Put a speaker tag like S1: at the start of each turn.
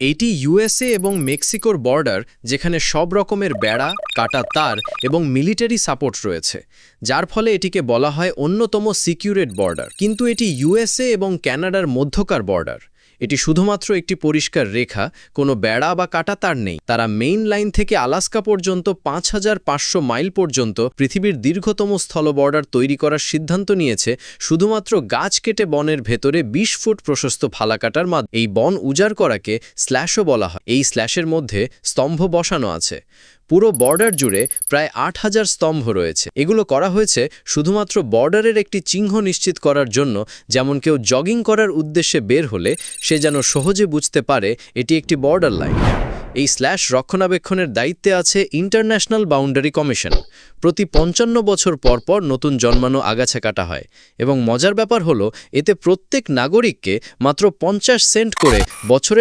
S1: এটি ইউএসএ এবং মেক্সিকোর বর্ডার, যেখানে সব রকমের বেড়া, কাটা তার এবং মিলিটারি সাপোর্ট রয়েছে। যার ফলে এটিকে বলা হয় অন্যতম সিকিউরেট বর্ডার। কিন্তু এটি ইউএসএ এবং ক্যানাডার মধ্যকার বর্ডার। এটি শুধুমাত্র একটি পরিষ্কার রেখা, কোনো বেড়া বা কাটা তার নেই। তারা মেইন লাইন থেকে আলাস্কা পর্যন্ত, পাঁচ হাজার পাঁচশো মাইল পর্যন্ত পৃথিবীর দীর্ঘতম স্থল বর্ডার তৈরি করার সিদ্ধান্ত নিয়েছে। শুধুমাত্র গাছ কেটে বনের ভেতরে ২০ ফুট প্রশস্ত ফালাকাটার মাধ্যমে এই বন উজাড় করাকে স্ল্যাশও বলা হয়। এই স্ল্যাশের মধ্যে স্তম্ভ বসানো আছে। পুরো বর্ডার জুড়ে প্রায় আট হাজার স্তম্ভ রয়েছে। এগুলো করা হয়েছে শুধুমাত্র বর্ডারের একটি চিহ্ন নিশ্চিত করার জন্য, যেমন কেউ জগিং করার উদ্দেশ্যে বের হলে সে যেন সহজে বুঝতে পারে এটি একটি বর্ডার লাইন। এই স্ল্যাশ রক্ষণাবেক্ষণের দায়িত্বে আছে ইন্টারন্যাশনাল বাউন্ডারি কমিশন। প্রতি পঞ্চান্ন বছর পর পর নতুন জন্মানো আগাছা কাটা হয় এবং মজার ব্যাপার হলো, এতে প্রত্যেক নাগরিককে মাত্র পঞ্চাশ সেন্ট করে বছরে